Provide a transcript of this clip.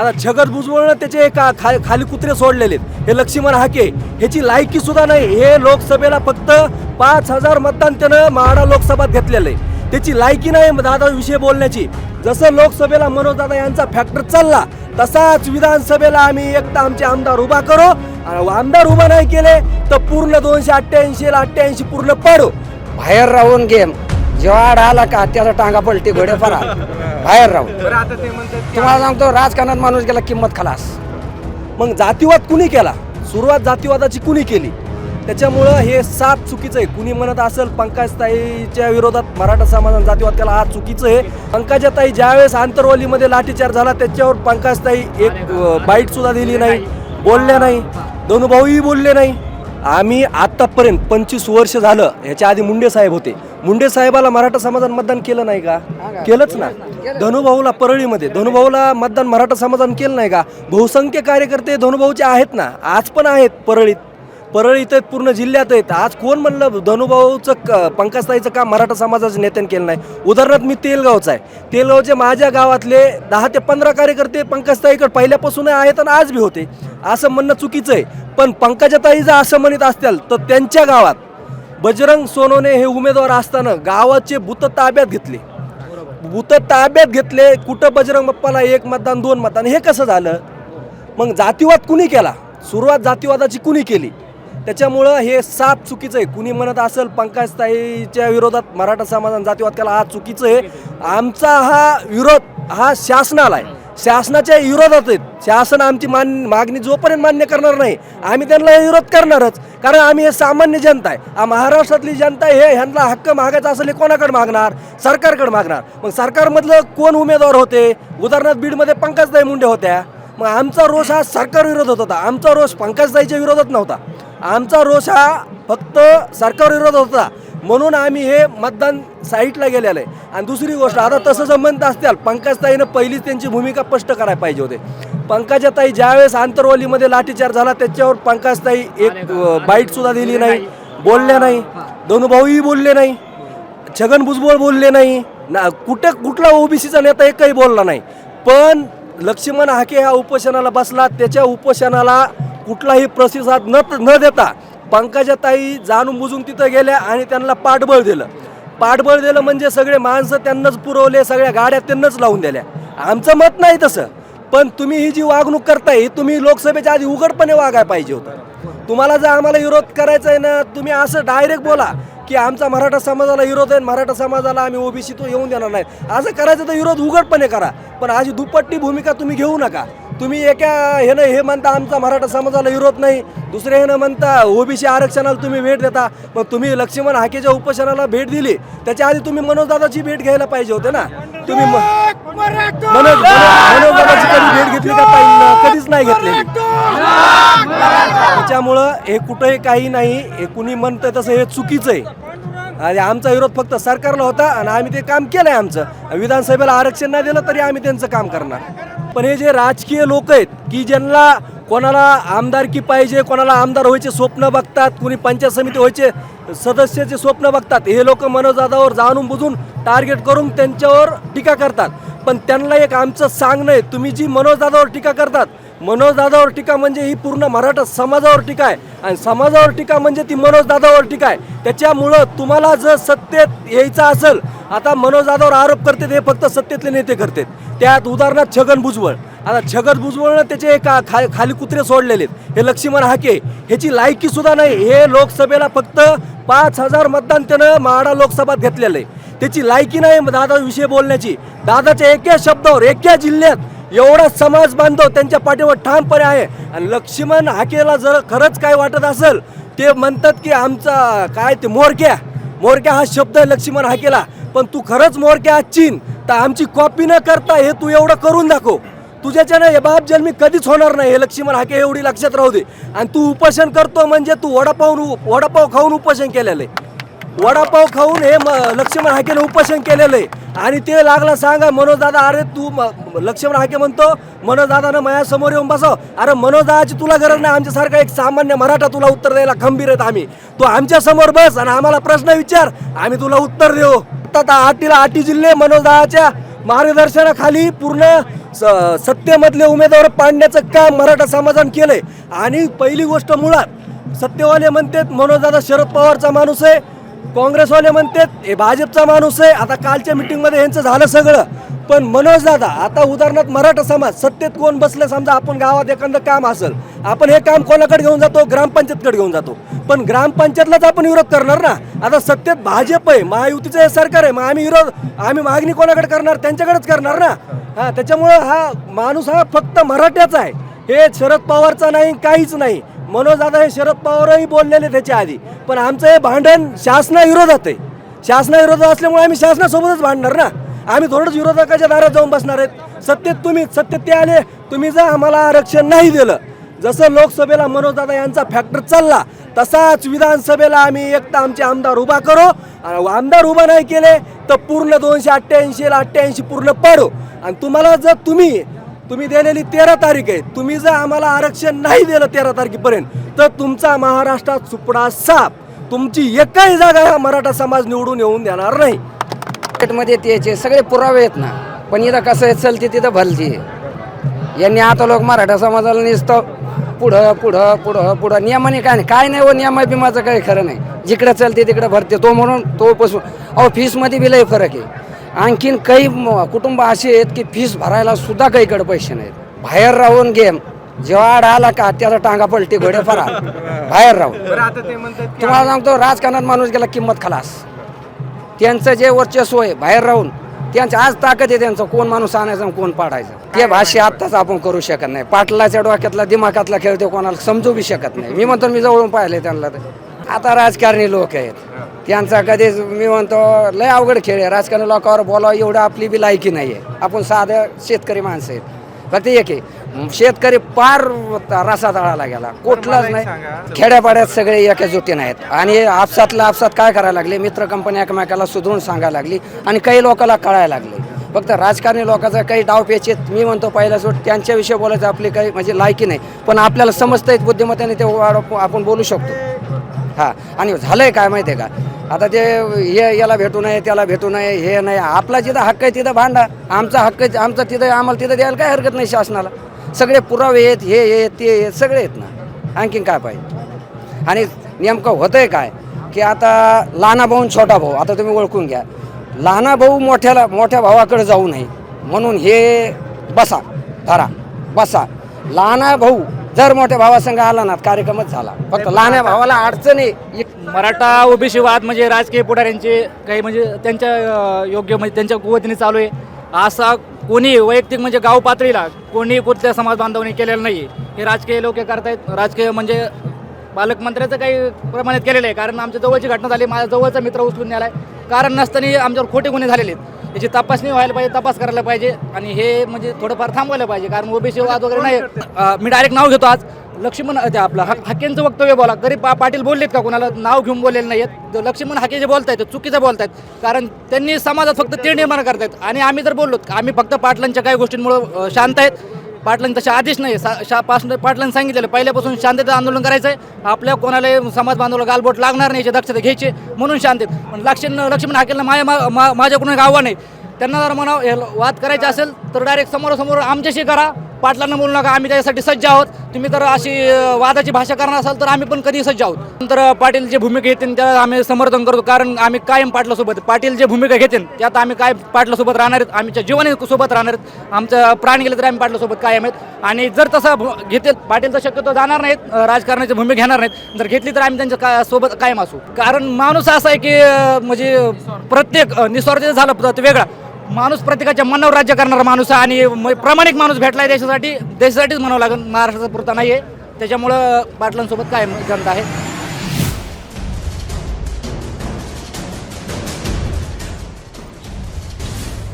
आता जगत भुजबळनं त्याचे का खा खाली कुत्रे सोडलेले आहेत. हे लक्ष्मण हाके ह्याची लायकी सुद्धा नाही. हे लोकसभेला फक्त पाच हजार मतदान त्यानं महाडा लोकसभेत घेतलेलं आहे. त्याची लायकी नाही दादा विषय बोलण्याची. जसं लोकसभेला मनोज दादा यांचा फॅक्टर चालला तसाच विधानसभेला आम्ही एक तर आमचे आमदार उभा करू. आमदार उभा नाही केले तर पूर्ण दोनशे अठ्ठ्याऐंशी अठ्ठ्याऐंशी पूर्ण पाडू. बाहेर राहून गेम जेव्हा आड आला का त्याचा टांगा पलटी घोडे फरा बाहेर राहून बरं आता ते म्हणतात तुम्हाला सांगतो राजकारणात माणूस गेला किंमत खलास. मग जातीवाद कुणी केला? सुरुवात जातीवादाची कुणी केली? त्याच्यामुळं हे साफ चुकीचं आहे. कुणी म्हणत असेल पंकजताईच्या विरोधात मराठा समाजाने जातीवाद केला हा चुकीचं आहे. पंकजाताई ज्यावेळेस आंतरवलीमध्ये लाठीचार्ज झाला त्याच्यावर पंकजताई एक बाईट सुद्धा दिली नाही बोलल्या नाही. दोनभाऊही बोलले नाही. आम्ही आतापर्यंत पंचवीस वर्ष झालं ह्याच्या आधी मुंडे साहेब होते. मुंडे साहेबाला मराठा समाजाने मतदान केलं नाही का? केलंच ना. धनुभाऊला परळीमध्ये. धनुभाऊला मतदान मराठा समाजाने केलं नाही का? बहुसंख्य कार्यकर्ते धनुभाऊचे आहेत ना? आज पण आहेत परळीत. परळीत आहेत पूर्ण जिल्ह्यात आहेत. आज कोण म्हणलं धनुभाऊचं क पंकजताईचं काम मराठा समाजाच्या नेत्याने केलं नाही? उदाहरणार्थ मी तेलगावचा आहे. तेलगावचे माझ्या गावातले दहा ते पंधरा कार्यकर्ते पंकजताईकडे पहिल्यापासून आहेत आणि आज बी होते. असं म्हणणं चुकीचं आहे. पण पंकजाताई जर असं म्हणत असतील तर त्यांच्या गावात बजरंग सोनोने हे उमेदवार असताना गावाचे भूत ताब्यात घेतले. भूत ताब्यात घेतले कुठं बजरंग बाप्पाला एक मतदान दोन मतदान हे कसं झालं? मग जातीवाद कुणी केला? सुरुवात जातीवादाची कुणी केली? त्याच्यामुळं हे साफ चुकीचं आहे. कुणी म्हणत असेल पंकजताईच्या विरोधात मराठा समाजाने जातीवाद केला हा चुकीचं आहे. आमचा हा विरोध हा शासनाला आहे. शासनाच्या विरोधात आहेत. शासन आमची मान मागणी जोपर्यंत मान्य करणार नाही आम्ही त्यांना विरोध करणारच. कारण आम्ही हे सामान्य जनता आहे. हा महाराष्ट्रातली जनता हे ह्यांना हक्क मागायचा असेल हे कोणाकडे मागणार? सरकारकडे मागणार. मग सरकारमधलं कोण उमेदवार होते? उदाहरणार्थ बीडमध्ये पंकजताई मुंडे होत्या. मग आमचा रोष हा सरकार विरोधात होता. आमचा रोष पंकजताईच्या विरोधात नव्हता. आमचा रोष हा फक्त सरकार विरोधात होता. म्हणून आम्ही हे मतदान साईटला गेलेलं आहे. आणि दुसरी गोष्ट आता तसं म्हणत असतील पंकजताईनं पहिलीच त्यांची भूमिका स्पष्ट करायला पाहिजे होते. पंकजाताई ज्यावेळेस आंतरवलीमध्ये लाठीचार्ज झाला त्याच्यावर पंकजताई एक बाईट सुद्धा दिली नाही बोलल्या नाही दोनभाऊही बोलले नाही छगन भुजबळ बोलले नाही ना कुठे कुठला ओबीसीचा नेता एकही बोलला नाही. पण लक्ष्मण हाके हा उपोषणाला बसला त्याच्या उपोषणाला कुठलाही प्रतिसाद न न देता पंकजाताई जाणून बुजून तिथं गेल्या आणि त्यांना पाठबळ दिलं. पाठबळ दिलं म्हणजे सगळे माणसं त्यांनाच पुरवले सगळ्या गाड्या त्यांनाच लावून दिल्या. आमचं मत नाही तसं पण तुम्ही ही जी वागणूक करताय तुम्ही लोकसभेच्या आधी उघडपणे वागायला पाहिजे होतं. तुम्हाला जर आम्हाला विरोध करायचा आहे ना तुम्ही असं डायरेक्ट बोला की आमचा मराठा समाजाला विरोध आहे मराठा समाजाला आम्ही ओबीसी तो येऊन देणार नाही. असं करायचं तर विरोध उघडपणे करा पण अशी दुपट्टी भूमिका तुम्ही घेऊ नका. तुम्ही एका ह्यानं हे म्हणता आमचा मराठा समाजाला विरोध नाही. दुसरे ह्यानं म्हणता ओबीसी आरक्षणाला तुम्ही भेट देता. मग तुम्ही लक्ष्मण हाकेच्या उपोषणाला भेट दिली. त्याच्या आधी तुम्ही मनोजदादाची भेट घ्यायला पाहिजे होते ना. तुम्ही मनोज मनोजदादाची कधी भेट घेतली का पाहिजे कधीच नाही घेतली त्याच्यामुळं हे कुठंही काही नाही हे कुणी म्हणतं तसं हे चुकीचं आहे. आणि आमचा विरोध फक्त सरकारला होता आणि आम्ही ते काम केलं आहे आमचं विधानसभेला आरक्षण नाही दिलं तरी आम्ही त्यांचं काम करणार. पण हे जे राजकीय लोक आहेत की ज्यांना कोणाला आमदारकी पाहिजे कोणाला आमदार व्हायचे स्वप्न बघतात कुणी पंचायत समिती व्हायचे सदस्याचे स्वप्न बघतात हे लोक मनोजादावर जाणून बुजून टार्गेट करून त्यांच्यावर टीका करतात. पण त्यांना एक आमचं सांगणं आहे तुम्ही जी मनोजदादावर टीका करतात मनोजदादावर टीका म्हणजे ही पूर्ण मराठा समाजावर टीका आहे. आणि समाजावर टीका म्हणजे ती मनोजदादावर टीका आहे. त्याच्यामुळं तुम्हाला जर सत्तेत यायचं असेल आता मनोजदादावर आरोप करतात हे फक्त सत्तेतले नेते करतात. त्यात उदाहरणार्थ छगन भुजबळ. आता छगन भुजबळनं त्याचे का खा खाली कुत्रे सोडलेले आहेत. हे लक्ष्मण हाके. ह्याची लायकी सुद्धा नाही. हे लोकसभेला फक्त पाच हजार मतदान त्यानं माडा लोकसभेत घेतलेलं आहे. त्याची लायकी नाही दादा विषय बोलण्याची. दादाच्या एका शब्दावर एका जिल्ह्यात एवढा समाज बांधव त्यांच्या पाठीवर ठामपणे आहे. आणि लक्ष्मण हाकेला जर खरंच काय वाटत असेल ते म्हणतात की आमचा काय ते मोरक्या. मोरक्या हा शब्द आहे लक्ष्मण हाकेला. पण तू खरंच मोरक्या चीन तर आमची कॉपी न करता हे तू एवढं करून दाखव. तुझ्याच्यानं हे बाप जन्मी कधीच होणार नाही हे लक्ष्मण हाके एवढी लक्षात राहू दे. आणि तू उपोषण करतो म्हणजे तू वडापाव वडापाव खाऊन उपोषण केलेलं आहे. वडापाव खाऊन हे म- लक्ष्मण हाकेने उपोषण केलेलं आहे. आणि ते लागला सांगा मनोजदादा अरे तू लक्ष्मण हाके म्हणतो मनोजदादानं माझ्यासमोर येऊन बसव. अरे मनोजदाची तुला गरज नाही आमच्यासारखा एक सामान्य मराठा तुला उत्तर द्यायला खंबीर आहेत आम्ही. तू आमच्यासमोर बस आणि आम्हाला प्रश्न विचार आम्ही तुला उत्तर देऊ. आता आटीला आटी जिल्हे मनोजदाच्या मार्गदर्शनाखाली पूर्ण स- सत्तेमधले उमेदवार पाडण्याचं काम मराठा समाजानं केलंय. आणि पहिली गोष्ट मुळात सत्तेवाले म्हणतात मनोजदादा शरद पवारचा माणूस आहे. काँग्रेसवाले म्हणतात हे भाजपचा माणूस आहे आता कालच्या मिटिंगमध्ये यांचं झालं सगळं. पण मनोज दादा आता उदाहरणार्थ मराठा समाज सत्तेत कोण बसलं समजा आपण गावात एखादं काम असेल आपण हे काम कोणाकडे घेऊन जातो? ग्रामपंचायतकडे घेऊन जातो. पण ग्रामपंचायतलाच आपण विरोध करणार ना? आता सत्तेत भाजप आहे महायुतीचं हे सरकार आहे मग आम्ही विरोध आम्ही मागणी कोणाकडे करणार? त्यांच्याकडेच करणार ना? हा त्याच्यामुळं हा माणूस हा फक्त मराठ्याचा आहे. हे शरद पवारचा नाही काहीच नाही. मनोजदादा हे शरद पवारही बोललेले त्याच्या आधी. पण आमचं हे भांडण शासनाविरोधात आहे. शासनाविरोधात असल्यामुळे आम्ही शासनासोबतच भांडणार ना? आम्ही थोडंच विरोधकाच्या दारात जाऊन बसणार आहेत. सत्तेत तुम्ही सत्तेत ते आले तुम्ही जर आम्हाला आरक्षण नाही दिलं जसं लोकसभेला मनोज दादा यांचा फॅक्टर चालला तसाच विधानसभेला आम्ही एक तर आमचे आमदार उभा करू. आमदार उभा नाही केले तर पूर्ण दोनशे अठ्ठ्याऐंशीला अठ्ठ्याऐंशी पूर्ण पाडू. आणि तुम्हाला जर तुम्ही तुम्ही दिलेली तेरा तारीख आहे. तुम्ही जर आम्हाला आरक्षण नाही दिलं तेरा तारखेपर्यंत तर तुमचा महाराष्ट्रात सुपडा साप. तुमची एकही जागा हा मराठा समाज निवडून येऊन देणार नाही. मध्ये त्याचे सगळे पुरावे आहेत ना. पण इथं कसं आहे चलते तिथं भलती यांनी आता लोक मराठा समाजाला निसतं पुढं पुढं पुढं पुढं. नियमाने काय नाही. काय नाही हो, व नियमा बिमाचं काही खरं नाही. जिकडं चलते तिकडं भरते. तो म्हणून तो पासून अहो फीसमध्ये बी लय फरक आहे. आणखीन काही कुटुंब असे आहेत की फीस भरायला सुद्धा काहीकडे पैसे नाहीत. बाहेर राहून गेम. जेव्हा आड आला का त्याचा टांगा पलटी घोडे फरा बाहेर राहून. तुम्हाला सांगतो राजकारणात माणूस गेला किंमत खलास. त्यांचं जे वर्चस्व आहे बाहेर राहून त्यांचं आज ताकद आहे त्यांचं. कोण माणूस आणायचं आणि कोण पाडायचं. ते भाष्य आत्ताच आपण करू शकत नाही. पाटलाच्या डोक्यातला दिमागातला खेळ ते कोणाला समजू बी शकत नाही. मी म्हणतो मी जवळून पाहिले त्यांना तर. आता राजकारणी लोक आहेत. त्यांचा कधीच मी म्हणतो लय अवघड खेळ आहे. राजकारणी लोकांवर बोलावं एवढं आपली बी लायकी नाही आहे आपण साधं शेतकरी माणसं आहेत. फक्त एक आहे. शेतकरी पार रसा तळाला गेला. कुठलाच नाही. खेड्यापाड्यात सगळे एका जुटीने आहेत. आणि आपसातला आपसात काय करायला लागले? मित्र कंपनी एकमेकाला सुधरून सांगायला लागली आणि काही लोकांना कळायला लागले. फक्त राजकारणी लोकांचा काही डाव पेचेत. मी म्हणतो पहिला सोड त्यांच्याविषयी बोलायचं आपली काही म्हणजे लायकी नाही. पण आपल्याला समजतं येत बुद्धिमत्तेने ते आपण बोलू शकतो. हां. आणि झालं आहे काय माहिती आहे का? आता ते हे याला भेटू नये त्याला भेटू नये हे नाही आपला जिथं हक्क आहे तिथं भांडा. आमचा हक्क आहे, आमचा तिथं आम्हाला तिथं द्यायला काय हरकत नाही शासनाला? सगळे पुरावे आहेत हे आहेत ते आहेत सगळे आहेत ना. आणखीन काय पाहिजे? आणि नेमकं होतं आहे काय? की आता लहाना भाऊ छोटा भाऊ आता तुम्ही ओळखून घ्या. लहाना भाऊ मोठ्याला मोठ्या भावाकडे जाऊ नये. म्हणून हे बसा धरा बसा. लहाना भाऊ जर मोठ्या भावासंग आला ना कार्यक्रमच झाला. फक्त लहान्या भावाला अडचण मराठा ओबीसी वाद म्हणजे राजकीय पुढाऱ्यांचे काही म्हणजे त्यांच्या अ, योग्य म्हणजे त्यांच्या कुवतीने चालू आहे. असा कोणी वैयक्तिक म्हणजे गाव पातळीला कोणी कुठल्या समाज बांधवणी केलेलं नाही हे राजकीय लोक करतायत. राजकीय म्हणजे पालकमंत्र्याचं काही प्रमाणित केलेलं आहे. कारण आमच्या जवळची घटना झाली. माझ्या जवळचा मित्र उचलून नेला आहे कारण नसताना आमच्यावर खोटे गुन्हे झालेले आहेत. याची तपासणी व्हायला पाहिजे तपास करायला पाहिजे. आणि हे म्हणजे थोडंफार थांबवायला पाहिजे कारण ओबीसी वाद वगैरे नाही. मी डायरेक्ट नाव घेतो आज. लक्ष्मण ते आपलं हक वक्तव्य बोला. तरी पा पाटील बोललेत का कोणाला? नाव घेऊन बोललेलं नाही आहेत लक्ष्मण हाके जे बोलत आहेत चुकीचं बोलत आहेत कारण त्यांनी समाजात फक्त ते निर्माण करतायत. आणि आम्ही जर बोललो आम्ही फक्त पाटलांच्या काही गोष्टींमुळं शांत आहेत. पाटलांनी तसे आदेश नाही. सा शा पासून पाटलांनी सांगितलेलं पहिल्यापासून शांततेचं आंदोलन करायचं आहे आपल्या कोणाला समाज बांधवाला गालबोट लागणार नाही याची दक्षता घ्यायची म्हणून शांत पण लक्ष्मण लक्ष्मण हाकेला माझ्या मा- माझ्याकडून एक आव्हान आहे. त्यांना जर म्हणा वाद करायचा असेल तर डायरेक्ट समोरासमोर आमच्याशी करा. पाटलांना बोलू नका आम्ही त्याच्यासाठी सज्ज आहोत. तुम्ही तर अशी वादाची भाषा करणार असाल तर आम्ही पण कधी सज्ज आहोत. नंतर पाटीलची पाटील जे भूमिका घेतील त्याला आम्ही समर्थन करतो. कारण आम्ही कायम पाटलासोबत पाटील जे भूमिका घेतील त्यात आम्ही काय पाटलासोबत राहणार आहेत आमच्या जीवने सोबत राहणार आहेत आमचं प्राण गेले तर आम्ही पाटलासोबत कायम आहेत. आणि जर तसं घेतील पाटील तर शक्यतो जाणार नाहीत राजकारणाची भूमिका घेणार नाहीत. जर घेतली तर आम्ही त्यांच्या का सोबत कायम असू. कारण माणूस असा आहे की म्हणजे प्रत्येक निस्वार्थ झालं तो वेगळा. माणूस प्रत्येकाच्या मनावर राज्य करणारा माणूस आहे आणि म- प्रामाणिक माणूस भेटलाय देशासाठी. देशासाठीच म्हणावं लागेल. महाराष्ट्राचा पुरता नाही आहे त्याच्यामुळं पाटलांसोबत काय जनता आहे.